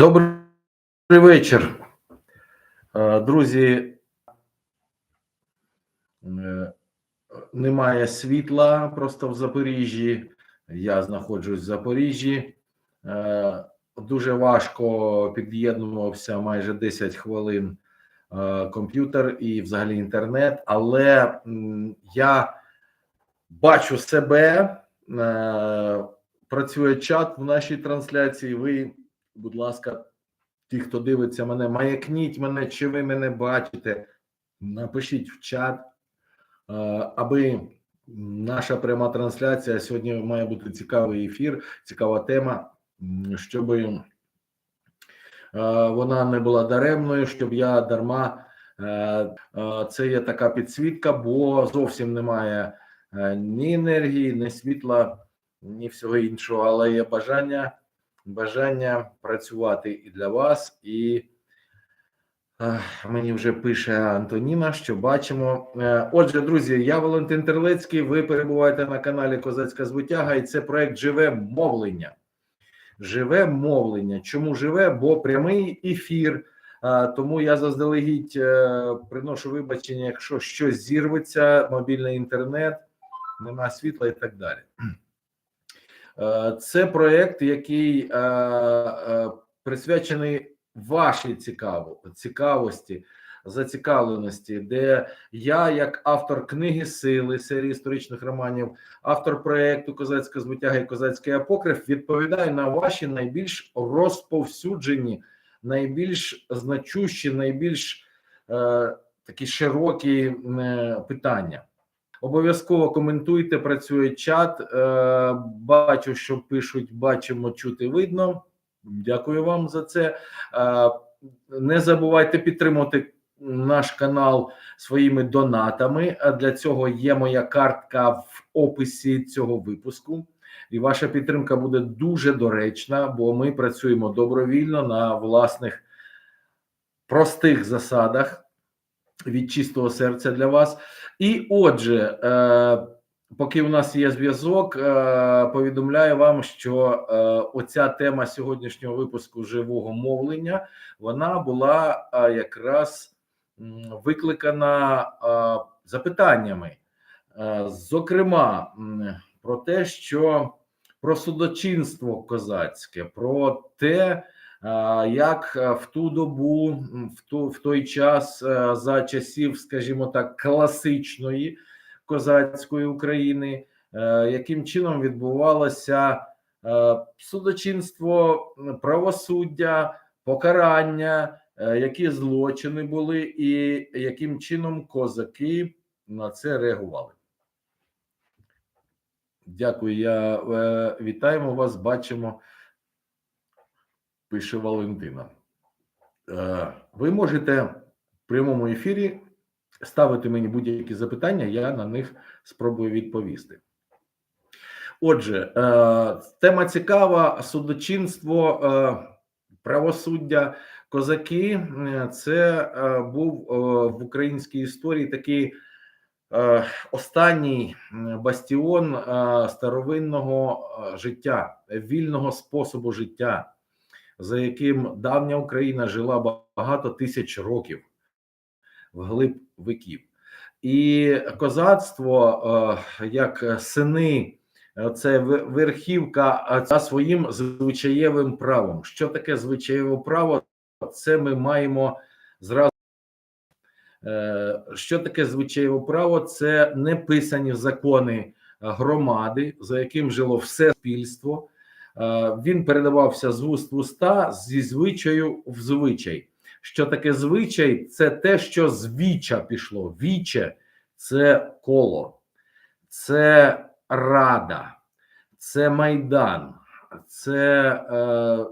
Добрий вечір, Е, друзі. Е, Немає світла просто в Запоріжжі. Я знаходжусь в Запоріжжі. Е, Дуже важко під'єднувався майже 10 хвилин комп'ютер і взагалі інтернет, але я бачу себе. Працює чат в нашій трансляції. Ви, будь ласка, ті, хто дивиться мене, маякніть мене, чи ви мене бачите. Напишіть в чат, аби наша пряма трансляція сьогодні має бути цікавий ефір, цікава тема, щоб вона не була даремною, щоб я дарма. е, Це є така підсвітка, бо зовсім немає е, ні енергії, ні світла, ні всього іншого, але є бажання бажання працювати і для вас, і е, мені вже пише Антоніна, що бачимо. Е, Отже, друзі, я Валентин Терлецький. Ви перебуваєте на каналі Козацька Звитяга, і це проект Живе мовлення. Живе мовлення. Чому живе? Бо прямий ефір. Е, Тому я заздалегідь приношу вибачення, якщо щось зірветься, мобільний інтернет, нема світла і так далі. Е, Це проєкт, який е, е, присвячений вашій цікаво, цікавості, зацікавленості, де я, як автор книги Сили серії історичних романів, автор проєкту Козацька звитяга і Козацький апокриф, відповідаю на ваші найбільш розповсюджені, найбільш значущі, найбільш е, такі широкі е, питання. Обов'язково коментуйте, працює чат. Е, Бачу, що пишуть, бачимо, чути, видно. Дякую вам за це. Е, Не забувайте підтримувати наш канал своїми донатами. А Для цього є моя картка в описі цього випуску. І ваша підтримка буде дуже доречна, бо ми працюємо добровільно на власних простих засадах від чистого серця для вас. І отже, е, поки у нас є зв'язок, е, повідомляю вам, що е, оця тема сьогоднішнього випуску живого мовлення вона була е, якраз викликана е, запитаннями, Е, зокрема, про те, що про судочинство козацьке, про те, як е, в ту добу, в ту в той час е, за часів, скажімо так, класичної козацької України, е, яким чином відбувалося судочинство, правосуддя, покарання, які злочини були, і яким чином козаки на це реагували. Дякую, я вітаємо вас. Бачимо, пише Валентина. Е, ви можете в прямому ефірі ставити мені будь-які запитання, я на них спробую відповісти. Отже, е, тема цікава: судочинство, е, правосуддя, козаки. Це був в українській історії такий. Останній бастіон старовинного життя, вільного способу життя, за яким давня Україна жила багато тисяч років вглиб віків. І козацтво, е, як сини, е, це верхівка е, за своїм звичаєвим правом. Що таке звичаєве право? Це ми маємо зразу. Що таке звичаєве право? Це неписані закони громади, за яким жило все суспільство. Е, Він передавався з вуст в уста зі звичаю в звичай. Що таке звичай? Це те, що з віча пішло. Віче це коло, це рада, це майдан, це е,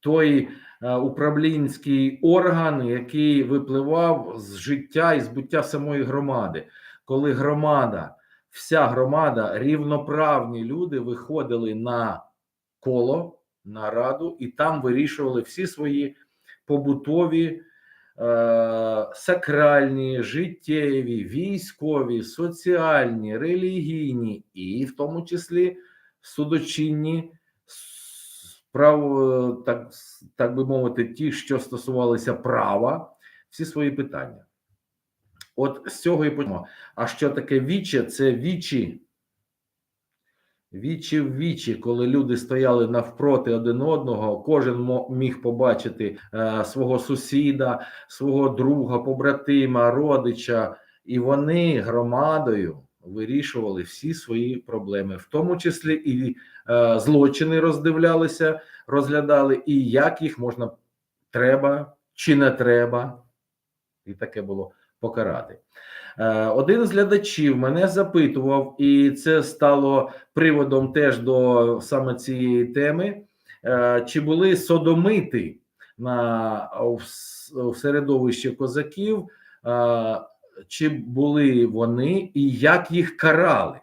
той е, управлінський орган, який випливав з життя і збуття самої громади, коли громада, вся громада, рівноправні люди виходили на коло, на раду, і там вирішували всі свої побутові, е, сакральні, життєві, військові, соціальні, релігійні і в тому числі судочинні с- прав, е, так, так би мовити, ті, що стосувалися права, всі свої питання. От з цього і почнемо. А що таке віче? Це вічі. Вічі в вічі, коли люди стояли навпроти один одного, кожен міг побачити е, свого сусіда, свого друга, побратима, родича, і вони громадою вирішували всі свої проблеми, в тому числі і е, злочини роздивлялися, розглядали, і як їх можна треба чи не треба, і таке було покарати. Е, Один з глядачів мене запитував, і це стало приводом теж до саме цієї теми. е, Чи були содомити на в середовищі козаків, е, чи були вони і як їх карали?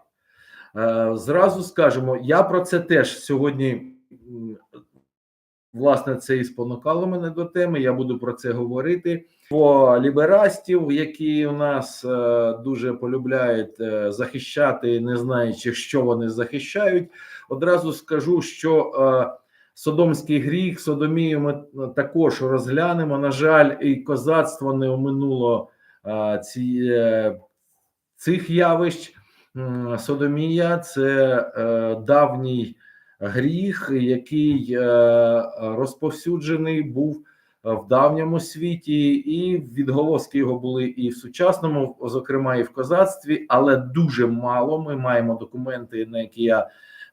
Зразу скажемо, я про це теж сьогодні. Власне, це і спонукало мене до теми. Я буду про це говорити. По ліберастів, які у нас е, дуже полюбляють е, захищати, не знаючи, що вони захищають. Одразу скажу, що е, содомський гріх, содомію ми також розглянемо. На жаль, і козацтво не оминуло ці, цих явищ. Содомія це давній гріх, який розповсюджений був в давньому світі, і відголоски його були і в сучасному, зокрема і в козацтві, але дуже мало. Ми маємо документи, на які я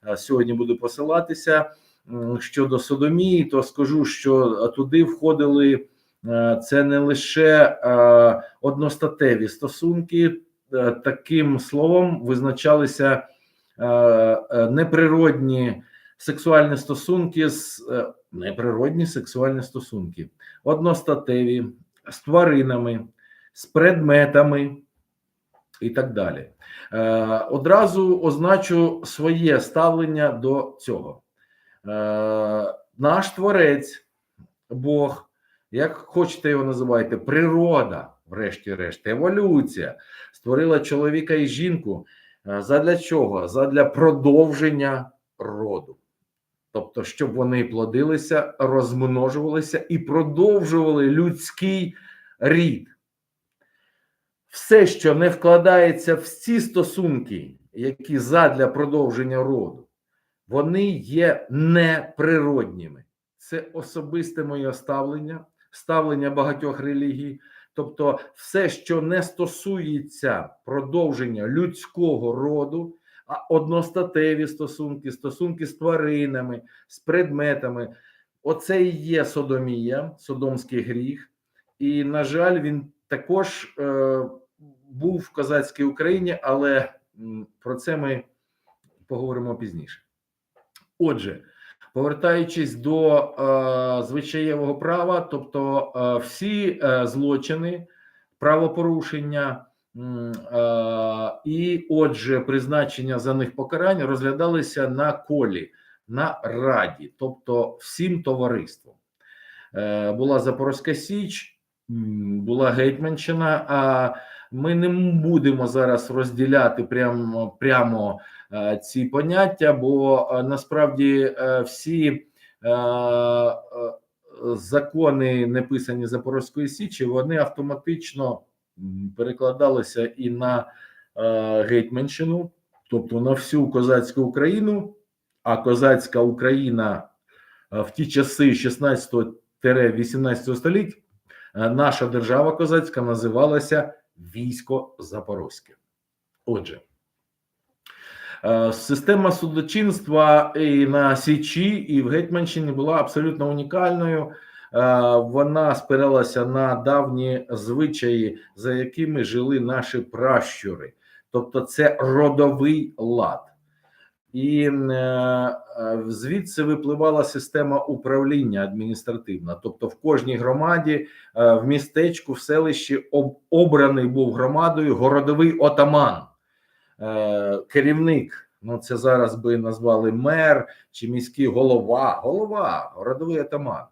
е, сьогодні буду посилатися. Щодо Содомії, то скажу, що туди входили е, це не лише е, одностатеві стосунки, е, таким словом визначалися е, е, неприродні сексуальні стосунки з е, неприродні сексуальні стосунки, одностатеві, з тваринами, з предметами і так далі. Е, Одразу означу своє ставлення до цього. Е, Наш творець, Бог, як хочете його називайте, природа, врешті-решт, еволюція, створила чоловіка і жінку. Задля чого? Задля продовження роду. Тобто, щоб вони плодилися, розмножувалися і продовжували людський рід. Все, що не вкладається в ці стосунки, які задля продовження роду, вони є неприродніми. Це особисте моє ставлення, ставлення багатьох релігій. Тобто, все, що не стосується продовження людського роду, одностатеві стосунки, стосунки з тваринами, з предметами, оце і є содомія, содомський гріх. І, на жаль, він також е, був в козацькій Україні, але про це ми поговоримо пізніше. Отже, повертаючись до е, звичаєвого права, тобто е, всі е, злочини, правопорушення і, отже, призначення за них покарань розглядалися на колі, на раді, тобто всім товариством. Е, була Запорозька Січ, була Гетьманщина. А ми не будемо зараз розділяти прямо, прямо е, ці поняття, бо е, насправді всі закони, неписані Запорозької Січі, вони автоматично м, перекладалися і на е, Гетьманщину, тобто на всю козацьку Україну. А козацька Україна е, в ті часи 16-18 століть, е, наша держава козацька називалася Військо Запорозьке. Отже, система судочинства і на Січі, і в Гетьманщині була абсолютно унікальною. Е, Вона спиралася на давні звичаї, за якими жили наші пращури. Тобто, це родовий лад. І е, е, звідси випливала система управління адміністративна. Тобто, в кожній громаді, в містечку, в селищі обраний був громадою городовий отаман, керівник. Ну, це зараз би назвали мер чи міський голова. Голова, городовий отаман.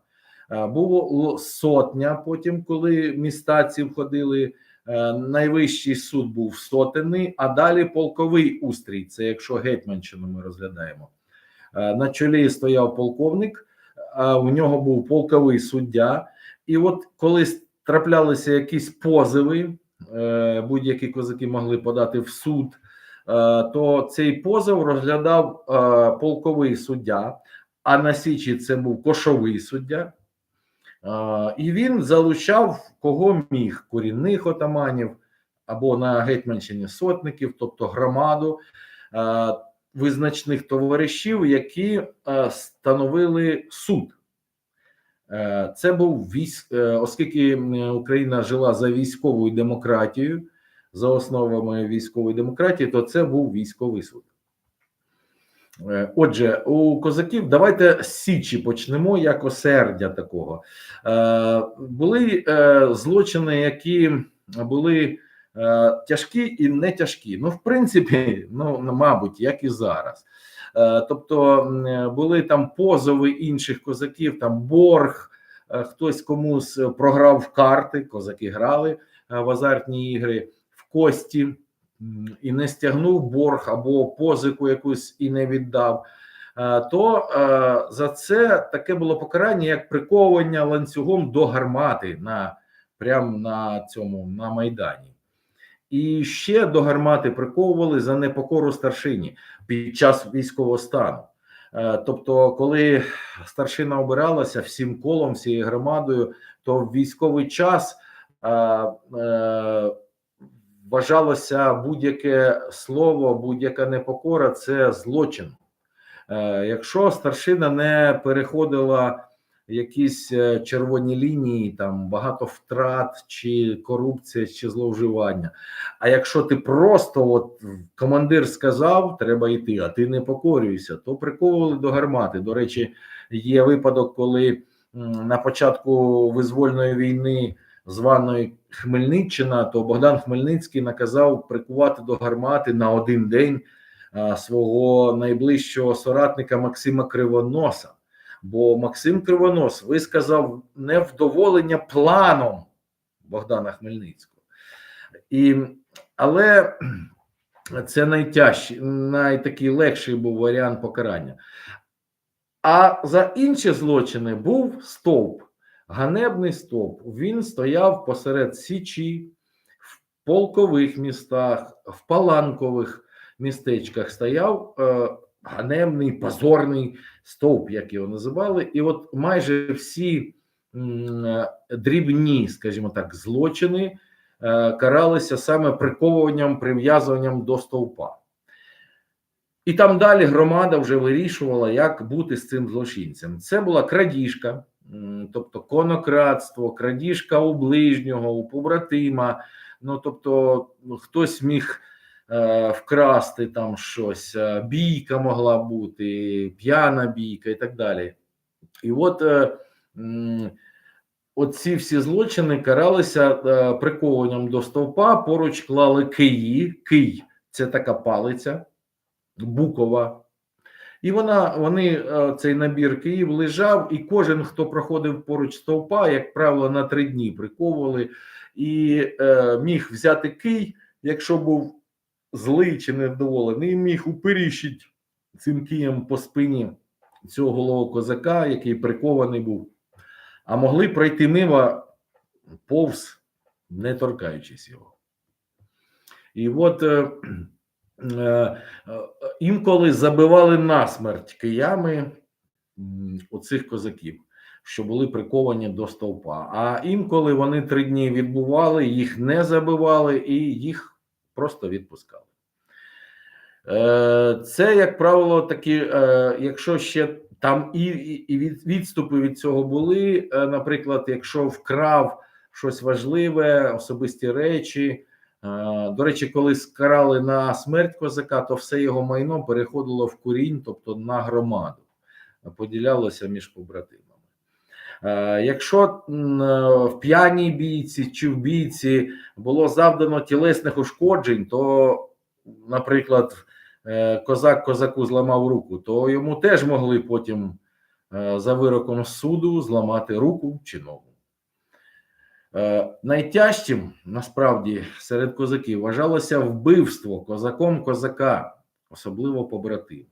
Е, Було сотня. Потім, коли міста ці входили. Е, Найвищий суд був сотенний, а далі полковий устрій. Це якщо Гетьманщину ми розглядаємо. Е, На чолі стояв полковник, а у нього був полковий суддя. І от коли траплялися якісь позови, будь-які козаки могли подати в суд, то цей позов розглядав полковий суддя, а на Січі це був кошовий суддя. І він залучав кого міг корінних отаманів або на Гетьманщині сотників, тобто громаду визначних товаришів, які становили суд. Е, Це був військ, е, оскільки Україна жила за військовою демократією, за основами військової демократії, то це був військовий суд. Е, Отже, у козаків давайте з Січі почнемо як осердя такого. Е, Були е, злочини, які були тяжкі і не тяжкі. Ну, в принципі, ну, мабуть, як і зараз. Тобто були там позови інших козаків, там борг, хтось комусь програв в карти, козаки грали в азартні ігри, в кості і не стягнув борг або позику якусь і не віддав. е, То е, за це таке було покарання, як приковування ланцюгом до гармати на прямо на цьому на майдані. І ще до гармати приковували за непокору старшині під час військового стану. Е, Тобто, коли старшина обиралася всім колом, всією громадою, то в військовий час вважалося будь-яке слово, будь-яка непокора це злочин. Е, Якщо старшина не переходила якісь е, червоні лінії, там багато втрат, чи корупція, чи зловживання. А якщо ти просто от командир сказав, треба йти, а ти не покорюєшся, то приковували до гармати. До речі, є випадок, коли на початку визвольної війни, званої Хмельниччина, то Богдан Хмельницький наказав прикувати до гармати на один день свого найближчого соратника Максима Кривоноса. Бо Максим Кривонос висказав невдоволення планом Богдана Хмельницького. І, але це найтяжчий, найтакий легший був варіант покарання. А за інші злочини був стовп, ганебний стовп. Він стояв посеред Січі, в полкових містах, в паланкових містечках стояв е, ганебний, позорний стовп, як його називали. І от майже всі м, е, дрібні, скажімо так, злочини е, каралися саме приковуванням, прив'язуванням до стовпа. І там далі громада вже вирішувала, як бути з цим злочинцем. Це була крадіжка, тобто конократство, крадіжка у ближнього, у побратима. Ну тобто, ну, хтось міг е, вкрасти там щось, е, бійка могла бути, п'яна бійка і так далі. І от е, оці всі злочини каралися прикованням до стовпа, поруч клали киї. Кий це така палиця, букова. І вона, вони, е, цей набір Київ лежав, і кожен, хто проходив поруч стовпа, як правило, на три дні приковували, і е, міг взяти кий, якщо був злий чи невдоволений, і міг уперіщити цим києм по спині цього голового козака, який прикований був, а могли пройти мимо повз, не торкаючись його. І от е, інколи забивали насмерть киями оцих козаків, що були приковані до стовпа. А інколи вони три дні відбували, їх не забивали і їх просто відпускали. Е, Це, як правило, такі, е, якщо ще там і, і і від- відступи від цього були. е, Наприклад, якщо вкрав щось важливе, особисті речі. Е, До речі, коли скарали на смерть козака, то все його майно переходило в курінь, тобто на громаду, поділялося між побратимами. Е, Якщо е, в п'яній бійці чи в бійці було завдано тілесних ушкоджень, то, наприклад, козак козаку зламав руку, то йому теж могли потім за вироком суду зламати руку чи ногу. Е, Найтяжчим насправді серед козаків вважалося вбивство козаком козака, особливо побратима.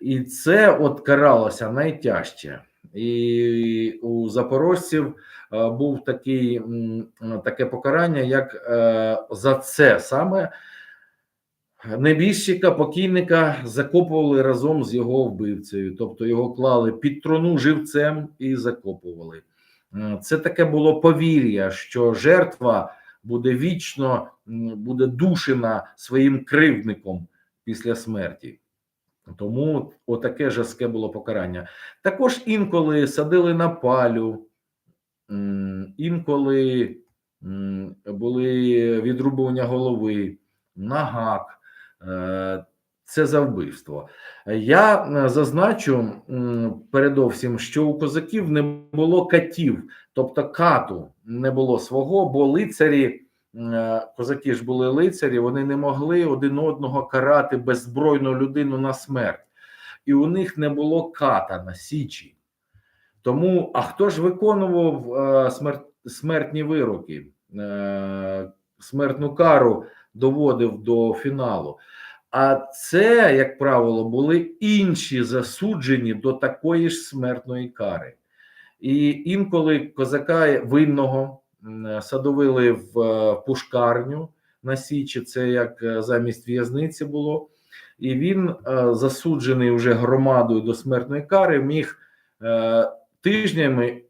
І це от каралося найтяжче. І у запорожців е, був такий, таке покарання, як е, за це саме небіжчика, покійника закопували разом з його вбивцею, тобто його клали під труну живцем і закопували. Е, Це таке було повір'я, що жертва буде вічно буде душена своїм кривдником після смерті. Тому отаке жорстке було покарання. Також інколи садили на палю, інколи були відрубування голови, на гак. Е, Це за вбивство. Я е, зазначу передовсім, що у козаків не було катів, тобто кату не було свого, бо лицарі, е, козаки ж були лицарі, вони не могли один одного карати беззбройну людину на смерть, і у них не було ката на січі. Тому, а хто ж виконував е, смертні вироки, смертну кару доводив до фіналу? А це, як правило, були інші засуджені до такої ж смертної кари. І інколи козака винного садовили в е, пушкарню на Січі, це як е, замість в'язниці було. І він, е, засуджений вже громадою до смертної кари, міг тижнями,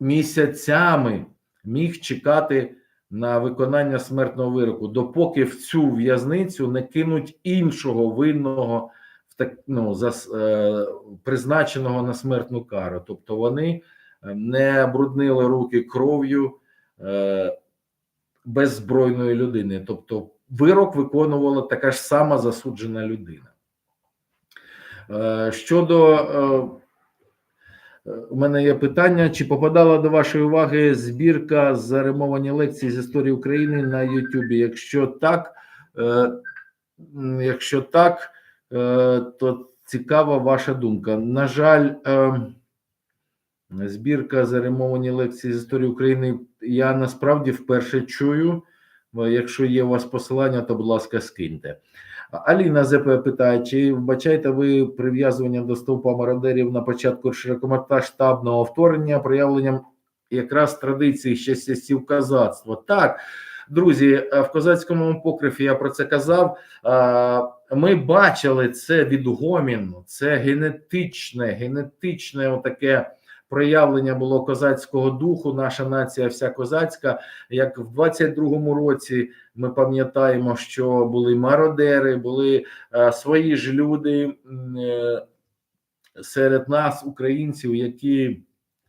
місяцями міг чекати на виконання смертного вироку, допоки в цю в'язницю не кинуть іншого винного в так, ну, за, е, призначеного на смертну кару. Тобто вони е, не бруднили руки кров'ю е, беззбройної людини. Тобто вирок виконувала така ж сама засуджена людина. Е, щодо е, у мене є питання: чи попадала до вашої уваги збірка заремовані лекції з історії України на Ютубі? Якщо так, е, якщо так, е, то цікава ваша думка. На жаль, е, збірка заремовані лекції з історії України. Я насправді вперше чую. Якщо є у вас посилання, то будь ласка, скиньте. Аліна ЗП питає: чи вбачаєте ви прив'язування до стовпа мародерів на початку широкомасштабного вторгнення проявленням якраз традиції ще часів казацтва? Так, друзі, в козацькому покрифі я про це казав. Ми бачили це відгомін, це генетичне, генетичне отаке проявлення було козацького духу. Наша нація вся козацька, як в 22-му році. Ми пам'ятаємо, що були мародери, були е, свої ж люди е, серед нас, українців, які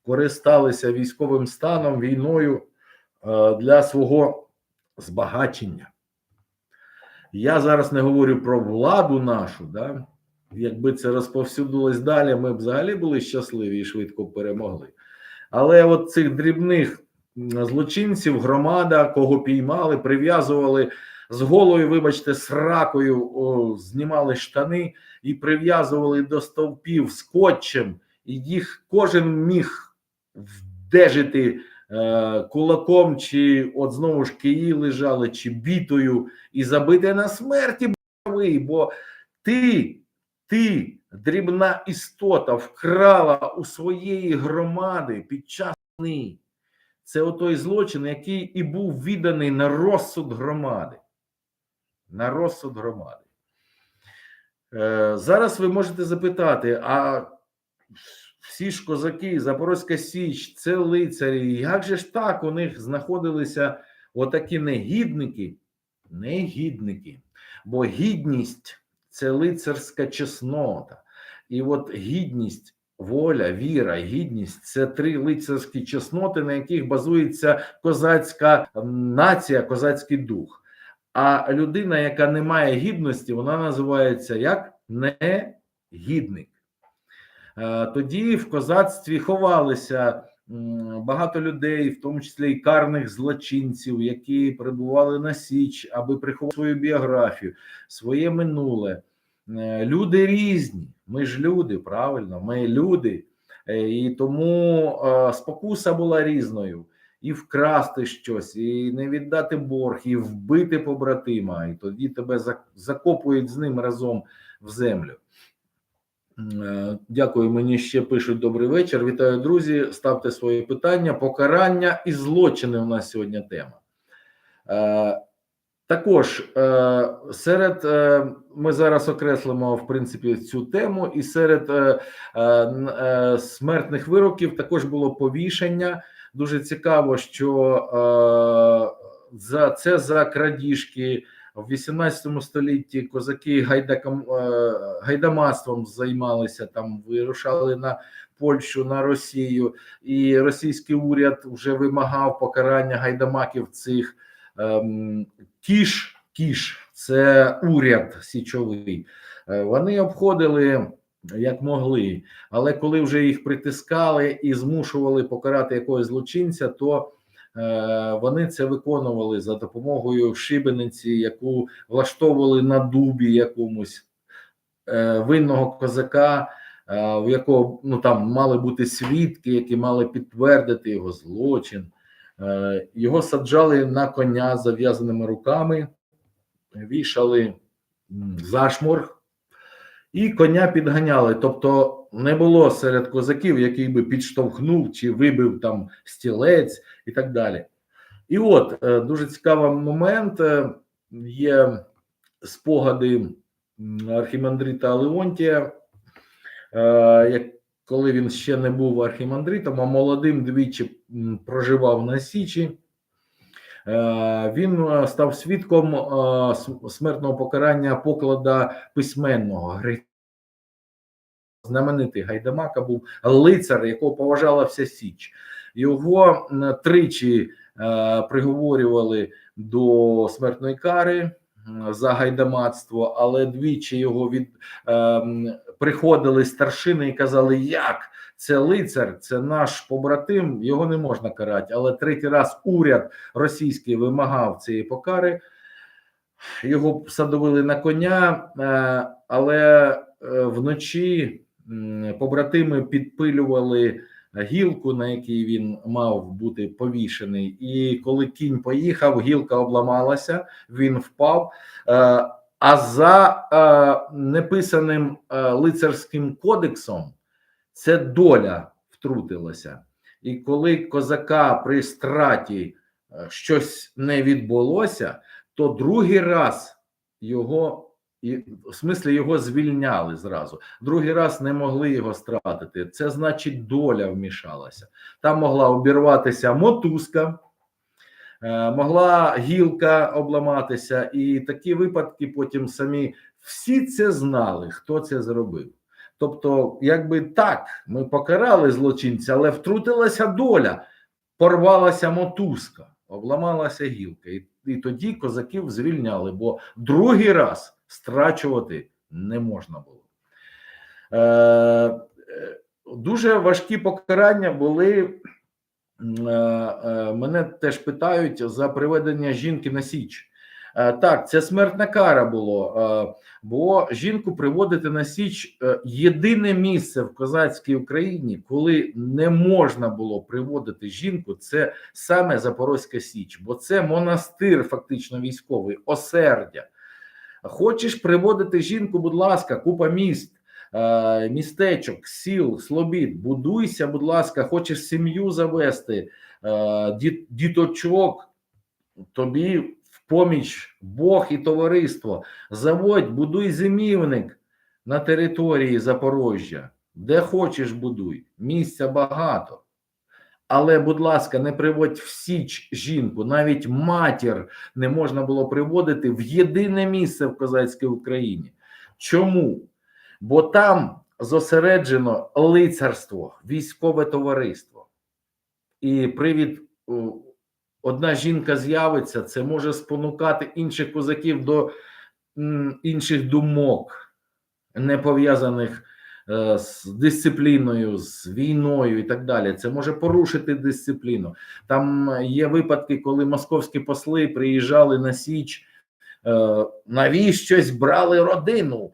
користалися військовим станом, війною е, для свого збагачення. Я зараз не говорю про владу нашу, да? Якби це розповсюдилось далі, ми б взагалі були щасливі і швидко перемогли. Але от цих дрібних злочинців, громада, кого піймали, прив'язували з голою, вибачте, сракою, о, знімали штани і прив'язували до стовпів скотчем, і їх кожен міг вдежити е, кулаком, чи от знову ж киї лежали, чи бітою, і забити на смерті, бо ти, ти, дрібна істота, вкрала у своєї громади під час війни. Це отой злочин, який і був відданий на розсуд громади. На розсуд громади. Е, зараз ви можете запитати: а всі ж козаки, Запорозька Січ, це лицарі. Як же ж так у них знаходилися отакі негідники? Негідники. Бо гідність це лицарська чеснота. І от гідність, воля, віра, гідність це три лицарські чесноти, на яких базується козацька нація, козацький дух. А людина, яка не має гідності, вона називається як негідник. Е, Тоді в козацтві ховалися багато людей, в тому числі і карних злочинців, які перебували на Січ, аби приховати свою біографію, своє минуле. Е, Люди різні. Ми ж люди, правильно, ми люди. Е, І тому е, спокуса була різною. І вкрасти щось, і не віддати борг, і вбити побратима, і тоді тебе закопують з ним разом в землю. Е, Дякую. Мені ще пишуть добрий вечір. Вітаю, друзі. Ставте свої питання. Покарання і злочини. У нас сьогодні тема. Е, Також е, серед ми зараз окреслимо в принципі цю тему, і серед смертних вироків також було повішення. Дуже цікаво, що за це за крадіжки в 18 столітті козаки гайдаком е, гайдамацтвом займалися там, вирушали на Польщу, на Росію, і російський уряд вже вимагав покарання гайдамаків цих ем, кіш. Кіш це уряд січовий. Е, Вони обходили як могли, але коли вже їх притискали і змушували покарати якогось злочинця, то вони це виконували за допомогою шибениці, яку влаштовували на дубі якомусь е, винного козака, е, в якого ну там мали бути свідки, які мали підтвердити його злочин. Е, Його саджали на коня з зав'язаними руками, вішали зашморг і коня підганяли. Тобто не було серед козаків, який би підштовхнув чи вибив там стілець і так далі. І от е, дуже цікавий момент. е, Є спогади архімандрита Леонтія, е, як коли він ще не був архімандритом, а молодим двічі проживав на Січі. Він став свідком смертного покарання поклада письменного. Знаменитий Гайдамака був лицар, якого поважала вся Січ. Його тричі е, приговорювали до смертної кари за гайдамацтво, але двічі його від е, приходили старшини і казали, як це лицар, це наш побратим, його не можна карати. Але третій раз уряд російський вимагав цієї покари. Його садовили на коня, е, але е, вночі побратими підпилювали гілку, на якій він мав бути повішений. І коли кінь поїхав, гілка обламалася, він впав. Е, А за е, неписаним е, лицарським кодексом це доля втрутилася. І коли козака при страті щось не відбулося, то другий раз його і в смислі його звільняли зразу. Другий раз не могли його стратити. Це значить, доля вмішалася. Там могла обірватися мотузка, е, могла гілка обламатися, і такі випадки потім самі всі це знали, хто це зробив. Тобто, якби так, ми покарали злочинця, але втрутилася доля, порвалася мотузка, обламалася гілка. І, і тоді козаків звільняли, бо другий раз страчувати не можна було. Е, е, дуже важкі покарання були. е, е, Мене теж питають за приведення жінки на Січ. Так, це смертна кара було, бо жінку приводити на Січ єдине місце в козацькій Україні, коли не можна було приводити жінку, це саме Запорозька Січ, бо це монастир, фактично військовий, осердя. Хочеш приводити жінку, будь ласка, купа міст, е, містечок, сіл, слобід, будуйся, будь ласка, хочеш сім'ю завести, е, діточок, тобі в поміч Бог і товариство. Заводь, будуй зимівник на території Запорожжя. Де хочеш будуй, місця багато. Але, будь ласка, не приводь в січ жінку, навіть матір не можна було приводити в єдине місце в козацькій Україні. Чому? Бо там зосереджено лицарство, військове товариство. І привід одна жінка з'явиться, це може спонукати інших козаків до інших думок, не пов'язаних з дисципліною, з війною і так далі. Це може порушити дисципліну. Там є випадки, коли московські посли приїжджали на Січ, е, навіщось брали родину,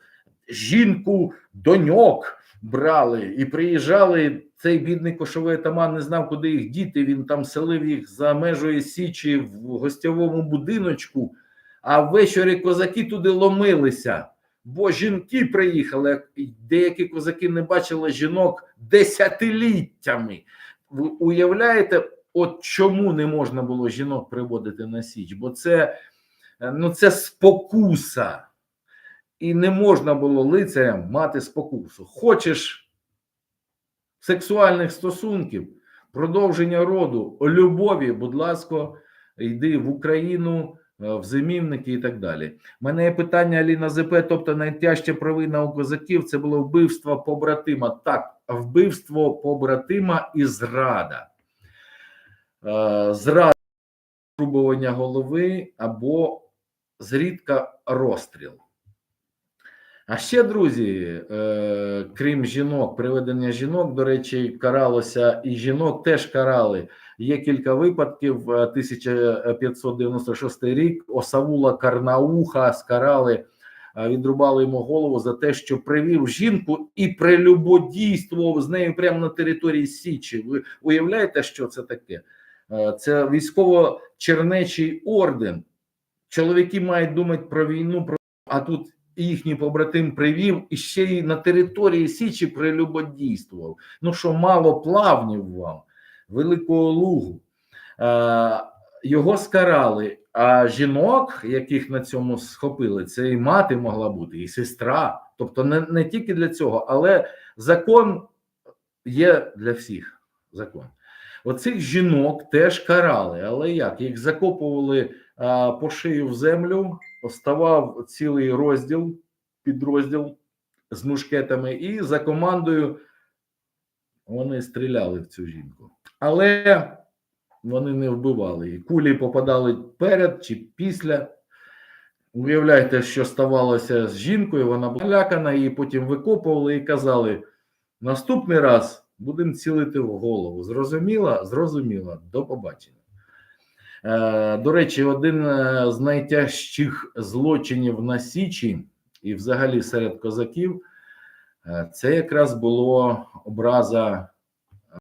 жінку, доньок брали і приїжджали. Цей бідний кошовий атаман не знав, куди їх діти. Він там селив їх за межою Січі в гостьовому будиночку, а ввечері козаки туди ломилися. Бо жінки приїхали. Деякі козаки не бачили жінок десятиліттями. Ви уявляєте, от чому не можна було жінок приводити на січ? Бо це, е, ну, це спокуса. І не можна було лицарям мати спокусу. Хочеш сексуальних стосунків, продовження роду, любові, будь ласка, йди в Україну, е, в зимівники і так далі. У мене є питання Аліна ЗП, тобто найтяжча провина у козаків це було вбивство побратима. Так, вбивство побратима і зрада. Е, Зрада трубування голови або зрідка розстріл. А ще, друзі, е, крім жінок, приведення жінок, до речі, каралося і жінок теж карали. Є кілька випадків. Е, 1596 рік Осавула Карнауха скарали, е, відрубали йому голову за те, що привів жінку і прелюбодійствував з нею прямо на території Січі. Ви уявляєте, що це таке? Е, Це військово-чернечий орден. Чоловіки мають думати про війну, про а тут їхній побратим привів і ще й на території Січі прелюбодійствував. Ну що, мало плавнів вам, Великого Лугу. Е, його скарали, а жінок, яких на цьому схопили, це і мати могла бути, і сестра. Тобто не, не тільки для цього, але закон є для всіх. Закон. Оцих жінок теж карали, але як? Їх закопували а, по шию в землю, оставав цілий розділ, підрозділ з мушкетами, і за командою вони стріляли в цю жінку. Але вони не вбивали її. Кулі попадали перед чи після. Уявляєте, що ставалося з жінкою, вона була лякана, її потім викопували і казали: наступний раз будемо цілити в голову. Зрозуміла? Зрозуміла. До побачення. Е, До речі, один е, з найтяжчих злочинів на Січі і взагалі серед козаків це якраз було образа